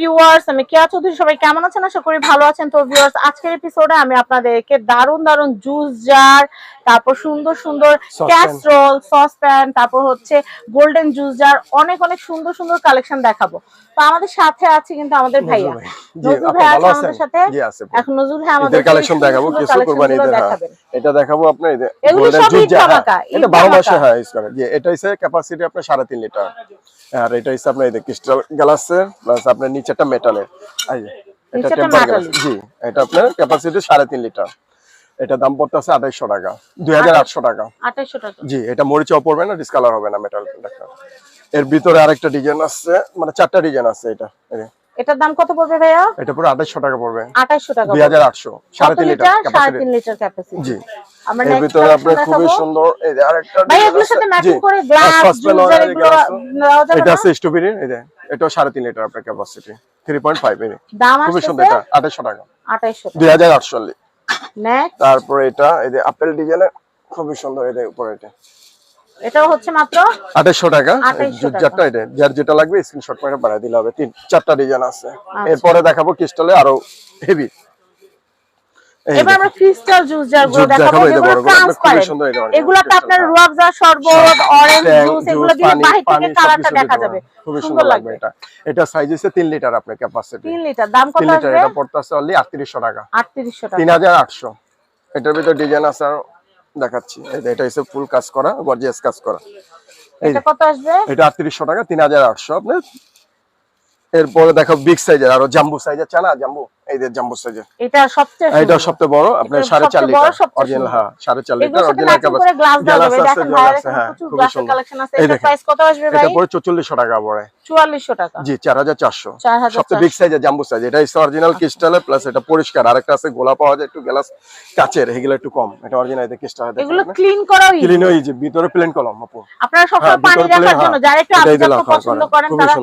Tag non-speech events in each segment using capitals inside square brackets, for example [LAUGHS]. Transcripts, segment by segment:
Viewers আমি কেয়া চৌধুরী সবাই কেমন আছেন? আশা করি ভালো আছেন। তো ভিউয়ার্স আজকের এপিসোডে আমি আপনাদেরকে দারুণ দারুণ জুস জার তারপর সুন্দর সুন্দর. ক্যাসরোল সসপ্যান তারপর হচ্ছে গোল্ডেন জুস জার অনেক অনেক সুন্দর সুন্দর কালেকশন দেখাবো। তো আমাদের সাথে আছে কিন্তু আমাদের ভাইয়া। নজরুল ভাই আছে আমাদের সাথে। এখন নজরুল ভাই আমাদের কালেকশন দেখাবো কিছু কোরবানি হ্যাঁ। এটা দেখাবো আপনার হ্যাঁ, ধামাকা, ঈদ এটা বারো মাসে ধামাকা। হ্যাঁ ইউজ করে। এটা হচ্ছে ক্যাপাসিটি আপনার সাড়ে তিন লিটার। আর এটা হচ্ছে আপনার এই ক্রিস্টাল গ্লাসের প্লাস আপনার নিচেটা মেটালের এই যে, এটা টেম্পার গ্লাস জি এটা আপনার ক্যাপাসিটি সাড়ে তিন লিটার এটা দাম পড়তে আছে আঠাইশো টাকা দুই হাজার আটশো টাকা। টাকা। জি এটা মরিচাও পড়বে না ডিসকালার হবে না মেটাল এর ভিতরে আরেকটা ডিজাইন আছে মানে চারটা ডিজাইন আছে এটা। এটার দাম কত পড়বে ভাইয়া? এটা পুরো আঠাইশশো টাকা পড়বে। আঠাইশশো টাকা দুই হাজার আটশো সাড়ে কত তিন লিটার লিটার সাড়ে ক্যাপাসিটি তিন লিটার ক্যাপাসিটি জি। আমরা এর ভিতরে আপনার খুবই সুন্দর এই যে আরেকটা ভাই design এগুলোর সাথে ম্যাচিং করে গ্লাস জুসার এগুলো আছে। এটা আছে স্ট্রবেরি এই যে এটাও সাড়ে তিন লিটার আপনার ক্যাপাসিটি থ্রি পয়েন্ট ফাইভ এই যে। দাম খুবই সুন্দর এটা আঠাশশো টাকা। আঠাইশশো দুই হাজার আটচল্লিশ নেক্সট তারপরে এটা এই যে আপেল ডিজাইনের খুবই সুন্দর এই যে উপরে এটা। এটাও হচ্ছে মাত্র আঠাশশো টাকা। 2800 টাকা। চারটা এটা যার যেটা লাগবে স্ক্রিনশট করে দিলে হবে। তিন চারটা ডিজাইন আছে। আচ্ছা। এরপরে দেখাবো ক্রিস্টালে আরও হেভি এবার আমরা ক্রিস্টাল জুস দেখাবো ট্রান্সপারেন্ট সুন্দর এই ধরনের এগুলোতে crystal, আপনার। রুয়াবজা শরবত অরেঞ্জ জুস এগুলো juice, দিলে পানি, থেকে কালারটা দেখা যাবে। পারবেন। খুবই সুন্দর সুন্দর লাগবে এটা। এটা সাইজ লিটার আপনার ক্যাপাসিটি লিটার দাম কত তিন লিটার এটা পড়তেছে অনলি আটত্রিশশো টাকা। আটত্রিশশো টাকা। তিন হাজার আটশো। এটার ভিতরে ডিজাইন আছে আরও দেখাচ্ছি। এটা হচ্ছে ফুল কাজ করা গর্জিয়াস কাজ করা। এই এটা কত আসবে? এটা আটত্রিশশো টাকা তিন হাজার আটশো আপনার এরপরে দেখো বিগ সাইজের আরও জাম্বু সাইজের চানা জাম্বু এই যে জাম্বু সাইজের এটা সবচেয়ে এটা সবচেয়ে বড় আপনার এটা সাড়ে চার সবচেয়ে বড়, লিটার অরিজিনাল হ্যাঁ সাড়ে চার এগুলোর লিটার অরিজিনাল গ্লাস দেওয়া যাবে। দেখেন হ্যাঁ প্রচুর সুন্দর। কালেকশন আছে। দেখেন প্রাইস কত আসবে ভাই? এটা পরে চল্লিশশো টাকা পড়ে। চুয়াল্লিশশো টাকা। জি চার হাজার চারশো। 4400 সবচেয়ে বিগ সাইজের জাম্বু সাইজ এটা হচ্ছে অরিজিনাল ক্রিস্টালের প্লাস এটা পরিষ্কার। আরেকটা আছে গোলা পাওয়া যায় একটু গ্লাস কাচের এগুলো একটু কম। এটা অরিজিনাল এটা ক্রিস্টাল এগুলো ক্লিন করাও। ক্লিন হয়ে যে ভিতরে প্লেন কলম আপু। আপনারা হ্যাঁ, সবসময় পানি ভিতরে রাখার জন্য হ্যাঁ, যারা একটু হ্যাঁ, পছন্দ করেন। তারা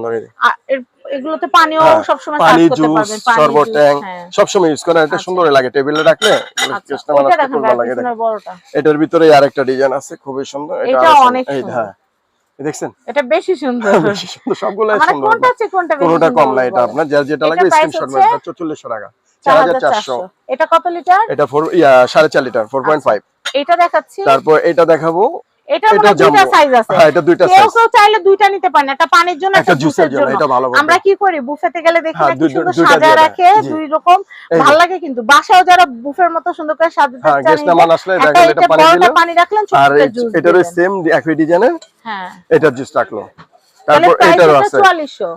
এগুলোতে পানিও হ্যাঁ, সবসময় পানি সার্ভ করতে জুস পারবেন পানি ট্যাং হ্যাঁ। সবসময় ইউজ করেন এটা সুন্দর লাগে টেবিলে রাখলে আচ্ছা, লাগে। পিছনের বড়টা। এটার ভিতরে আরেকটা ডিজাইন আছে খুবই সুন্দর। এটা অনেক হ্যাঁ দেখছেন? এটা বেশি সুন্দর। [LAUGHS] বেশি সুন্দর মানে সুন্দর। কোনটা হচ্ছে কোনটা বেশি কোনোটা কম না এটা আপনার যার যেটা এটার লাগবে স্ক্রিনশট মারবেন চল্লিশশো টাকা। চারশো। 4400 এটা কত লিটার লিটার দেখাচ্ছি। তারপর এটা দেখাবো এটা এটা দুইটা সাইজ আছে। হ্যাঁ, এটা দুইটা কেউ কেউ চাইলে দুইটা নিতে পারেন একটা পানির জন্য একটা জুসের জন্য, এটা ভালো আমরা কি করি? বুফেতে গেলে দেখি হ্যাঁ, না সুন্দর সাজা রাখে। দুই রকম। ভালো লাগে কিন্তু। বাসায়ও যারা বুফের মতো সুন্দর করে সাজাতে হ্যাঁ, চান guest নামান আসলে দেখা গেল এটা এটা পানি রাখলেন আর জুস এটারও সেম একই ডিজাইনের হ্যাঁ। এটার জুস রাখল। তারপর এটারও আছে। 4400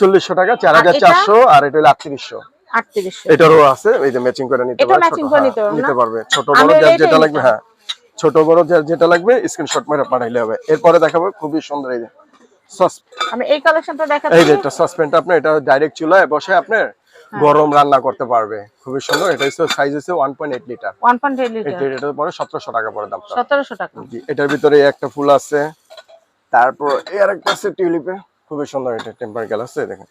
চল্লিশশো টাকা চার হাজার এটা? চারশো আর এটা হলো আটত্রিশশো। 3800 এটারও আছে এই যে ম্যাচিং করে নিতে পারবে। ছোট, বড় যেটা লাগবে হ্যাঁ। ছোট বড় যেটা লাগবে স্ক্রিনশট মেরে পাঠাইলে হবে। এরপরে দেখাবো খুবই সুন্দর এই যে আমি এই কালেকশনটা এই যে এটা সাসপেন্ডটা আপনি এটা ডাইরেক্ট চুলায় বসে আপনি হ্যাঁ। গরম রান্না করতে পারবে। খুবই সুন্দর। এটা হচ্ছে সাইজ হচ্ছে one point eight litre 1.8 litre এটার পরে সতেরোশো টাকা পরে দামটা। 1700 টাকা। জি, এটার ভিতরে একটা ফুল আছে। তারপর এই আরেকটা আছে টিউলিপে খুবই সুন্দর এটা টেম্পার গ্লাস আছে দেখেন।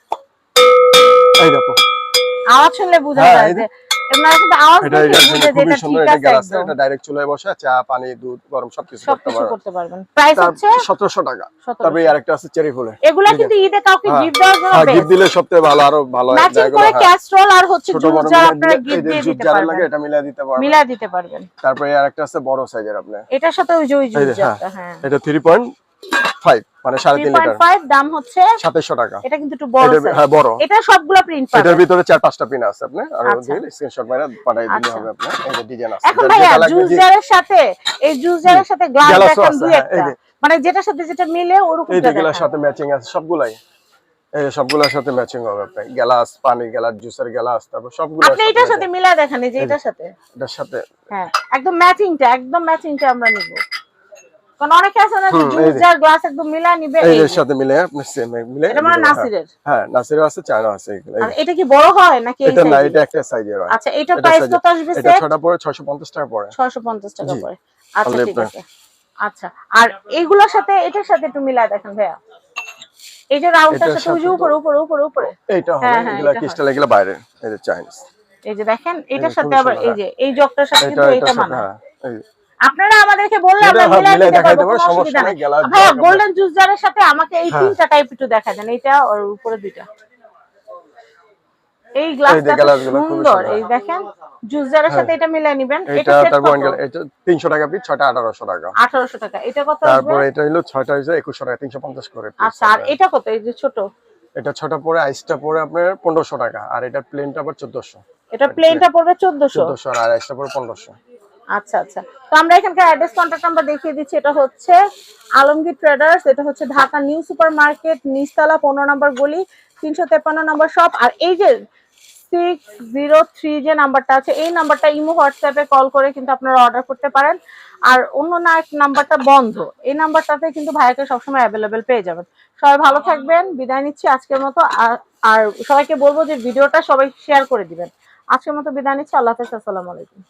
এই দেখো। আওয়াজ শুনলে বোঝা হ্যাঁ, যায় কিন্তু আওয়াজ বুঝে ঠিক আছে একদম। এটা ডাইরেক্ট চুলায় বসে চা পানি দুধ গরম সবকিছু করতে সবকিছু পারবে। করতে পারবেন। প্রাইস হচ্ছে সতেরোশো টাকা। 1700 আরেকটা আছে চেরি ফুলের এগুলা কিন্তু ঈদে কাউকে হ্যাঁ, গিফট দেওয়ার জন্য হ্যাঁ বেস্ট গিফট দিলে সবচেয়ে ভালো আরও ভালো হয় ম্যাচিং জায়গা করে। ক্যাস্ট্রল আর হচ্ছে জুস বড় আপনারা গিফট দিয়ে দিতে পারবেন। লাগে এটা দিতে পারবেন। মিলা দিতে পারবেন। তারপরে এই আরেকটা আছে বড় সাইজের আপনার এটার সাথে ওই যে ওই জুস হ্যাঁ। এটা পয়েন্ট ফাইভ মানে সাড়ে তিন লিটার। 3.5 দাম হচ্ছে সাতাইশশো টাকা। এটা কিন্তু একটু বড় হ্যাঁ বড়। এটা সবগুলা প্রিন্ট এটার ভিতরে চার পাঁচটা পিন আছে আপনি আর আচ্ছা। স্ক্রিনশট মেরে পাঠিয়ে দিলে আচ্ছা। হবে আপনার। এই যে ডিজাইন আছে। এখন ভাইয়া যেটা জুস জারের সাথে এই জুস জারের সাথে গ্লাস দেখেন দুই হ্যাঁ, একটা। মানে যেটার সাথে যেটা মিলে ওরকম এই সাথে ম্যাচিং আছে সবগুলাই। এই সবগুলোর সাথে ম্যাচিং হবে আপনার। গ্লাস পানি গ্লাস জুসের গ্লাস তারপর সবগুলো আপনি এটার সাথে মিলা দেখেন এই যে এটার সাথে। এটার সাথে। হ্যাঁ একদম ম্যাচিংটা একদম ম্যাচিংটা আমরা নিব। কারণ অনেকে আছে না। গ্লাস একদম মিলা নিবে এর সাথে মিলে আপনি সেম মিলে এটা মানে হ্যাঁ। নাসিরের? হ্যাঁ আছে চায়না আছে আর এটা কি বড় হয় নাকি এটা না এটা একটা সাইজের হয়। আচ্ছা এটা প্রাইস কত আসবে এটা ছটা পরে 650 টাকা পড়ে। 650 টাকা পড়ে। আচ্ছা ঠিক আছে। আচ্ছা আর এইগুলোর সাথে এটার সাথে একটু মিলায় দেখেন ভাইয়া। এই যে রাউন্ডটার এটার সাথে ওই যে উপরে উপরে উপরে উপরে। এইটা হবে হ্যাঁ, হ্যাঁ, এগুলা এটা ক্রিস্টাল এগুলা বাইরে এই যে চাইনিজ এই যে দেখেন এটার সাথে আবার এই যে এই জগটার সাথে কিন্তু এটা মানা। হ্যাঁ। আপনারা আমাদেরকে বললে আমরা হ্যাঁ, মিলাই মিলাই দিতে পারব কোনো সমস্যা অসুবিধা নাই, নেই। গ্লাস ভাইয়া গোল্ডেন জুস জারের সাথে আমাকে এই হ্যাঁ। তিনটা টাইপ একটু দেখা দেন এটা আর উপরে দুইটা। এই গ্লাসটা সুন্দর। এই দেখেন জুস জারের সাথে এটা মিলিয়ে নেবেন। এটা এটা সেট তারপর কত? এটা তিনশো টাকা পিস ছয়টা আঠারোশো টাকা। আঠারোশো টাকা। এটা কত তারপর এটা হলো ছয়টা হয়েছে একুশশো টাকা তিনশো পঞ্চাশ করে piece আচ্ছা আর। এটা কত? এই যে ছোট। এটা ছটা পরে আইসটা পরে আপনার পনেরোশো টাকা আর এটা প্লেনটা আবার চোদ্দশো। এটা প্লেনটা পড়বে চোদ্দশো। চোদ্দশো আর আইসটা পরে পনেরোশো। আচ্ছা আচ্ছা। তো আমরা এখানকার অ্যাড্রেস কন্ট্যাক্ট নাম্বার দেখিয়ে দিচ্ছি। এটা হচ্ছে আলমগীর ট্রেডার্স এটা হচ্ছে ঢাকা নিউ সুপার মার্কেট নিচতলা পনেরো নম্বর গলি, তিনশো তেপান্ন নম্বর শপ আর এই যে সিক্স জিরো থ্রি যে নাম্বারটা আছে, এই নাম্বারটা ইমো হোয়াটসঅ্যাপে কল করে কিন্তু আপনারা অর্ডার করতে পারেন। আর অন্য না এক নাম্বারটা বন্ধ। এই নাম্বারটাতে কিন্তু ভাইয়াকে সবসময় অ্যাভেলেবেল পেয়ে যাবেন। সবাই ভালো থাকবেন, বিদায় নিচ্ছি আজকের মতো। আর সবাইকে বলব যে ভিডিওটা সবাই শেয়ার করে দিবেন। আজকের মতো বিদায় নিচ্ছি, আল্লাহ হাফেজ, আসসালামু আলাইকুম।